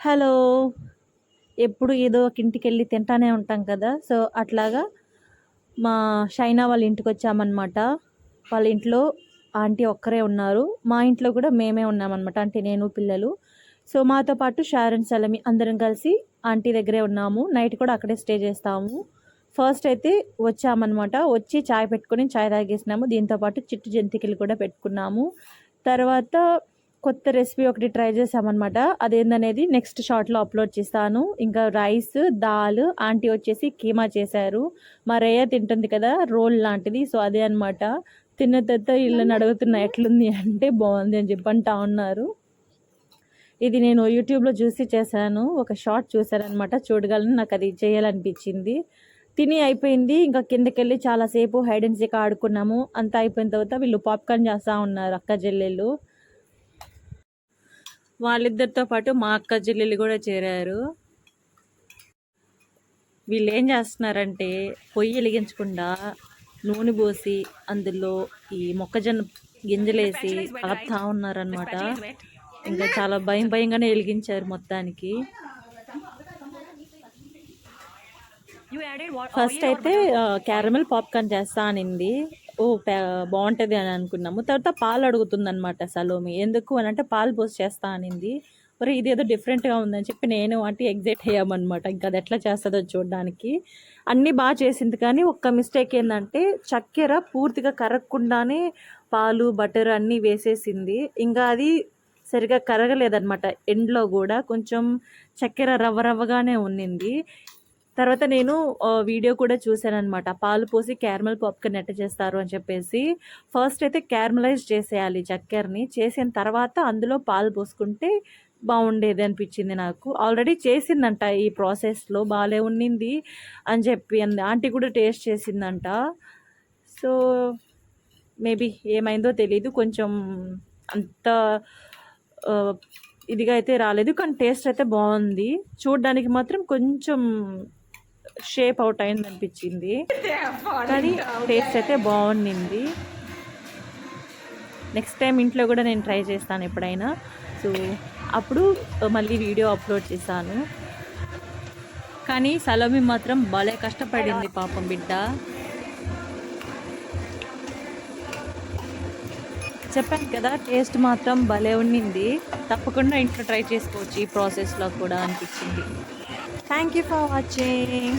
Hello. ఎప్పుడు ఏదో ఒక ఇంటికి వెళ్ళి తింటానే ఉంటాం కదా. సో అట్లాగా మా షైనా వాళ్ళ ఇంటికి వచ్చామన్నమాట. వాళ్ళ ఇంట్లో ఆంటీ ఒక్కరే ఉన్నారు. మా ఇంట్లో కూడా మేమే ఉన్నామన్నమాట. అంటే నేను పిల్లలు. సో మాతో పాటు షారన్ సలమి అందరం కలిసి ఆంటీ దగ్గరే ఉన్నాము. నైట్ కూడా అక్కడే స్టే చేస్తాము. ఫస్ట్ అయితే వచ్చామన్నమాట. వచ్చి చాయ్ పెట్టుకొని చాయ్ తాగేసినాము. దీంతోపాటు చిట్టు జంతికలు కూడా పెట్టుకున్నాము. తర్వాత కొత్త రెసిపీ ఒకటి ట్రై చేసామన్నమాట అదేందనేది నెక్స్ట్ షార్ట్లో అప్లోడ్ చేస్తాను. ఇంకా రైస్ దాల్ ఆంటీ వచ్చేసి కీమా చేశారు. మా రేయ తింటుంది కదా రోల్ లాంటిది. సో అదే అనమాట తిన్న తర్వాత వీళ్ళని అడుగుతున్నా ఎట్లుంది అంటే బాగుంది అని చెప్పి అంటా ఉన్నారు. ఇది నేను యూట్యూబ్లో చూసి చేశాను. ఒక షార్ట్ చూశానమాట చూడగలను నాకు అది చేయాలనిపించింది. తిని అయిపోయింది. ఇంకా కిందకి వెళ్ళి చాలాసేపు హైడ్ అండ్ ఆడుకున్నాము. అంతా అయిపోయిన తర్వాత వీళ్ళు పాప్కార్న్ చేస్తూ ఉన్నారు అక్క చెల్లెళ్ళు వాళ్ళిద్దరితో పాటు మా అక్క చెల్లెలు కూడా చేరారు. వీళ్ళు ఏం చేస్తున్నారంటే పొయ్యి వెలిగించకుండా నూనె పోసి అందులో ఈ మొక్కజొన్న గింజలేసి కలుపుతా ఉన్నారనమాట ఇంకా చాలా భయం భయంగానే వెలిగించారు మొత్తానికి. ఫస్ట్ అయితే క్యారమెల్ పాప్కార్న్ చేస్తా అనింది. ఓ బాగుంటుంది అని అనుకున్నాము. తర్వాత పాలు అడుగుతుంది అనమాట సలోమి. ఎందుకు అని అంటే పాలు పోసి చేస్తా అనింది. మరి ఇది ఏదో డిఫరెంట్గా ఉందని చెప్పి నేను అంటే ఎగ్జైట్ అయ్యామన్నమాట. ఇంకా అది ఎట్లా చేస్తుందో చూడడానికి. అన్నీ బాగా చేసింది కానీ ఒక్క మిస్టేక్ ఏంటంటే చక్కెర పూర్తిగా కరగకుండానే పాలు బటర్ అన్నీ వేసేసింది. ఇంకా అది సరిగా కరగలేదన్నమాట. ఎండ్లో కూడా కొంచెం చక్కెర రవ్వ రవ్వగానే ఉన్నింది. తర్వాత నేను వీడియో కూడా చూశాను అనమాట పాలు పోసి క్యారమల్ పాప్కార్న్ ఎట్ట చేస్తారు అని చెప్పేసి ఫస్ట్ అయితే క్యారమలైజ్ చేసేయాలి చక్కెరని. చేసిన తర్వాత అందులో పాలు పోసుకుంటే బాగుండేది అనిపించింది నాకు. ఆల్రెడీ చేసిందంట ఈ ప్రాసెస్లో బాగాలే ఉన్నింది అని చెప్పి అంది. ఆంటీ కూడా టేస్ట్ చేసిందంట. సో మేబీ ఏమైందో తెలీదు. కొంచెం అంత ఇదిగా అయితే రాలేదు కానీ టేస్ట్ అయితే బాగుంది. చూడడానికి మాత్రం కొంచెం షేప్ అవుట్ అయింది అనిపించింది కానీ టేస్ట్ అయితే బాగుండింది. నెక్స్ట్ టైం ఇంట్లో కూడా నేను ట్రై చేస్తాను ఎప్పుడైనా. సో అప్పుడు మళ్ళీ వీడియో అప్లోడ్ చేశాను. కానీ సలోమి మాత్రం భలే కష్టపడింది పాపం బిడ్డ. చెప్పాను కదా టేస్ట్ మాత్రం భలే ఉండింది. తప్పకుండా ఇంట్లో ట్రై చేసుకోవచ్చు ఈ ప్రాసెస్లో కూడా అనిపించింది. Thank you for watching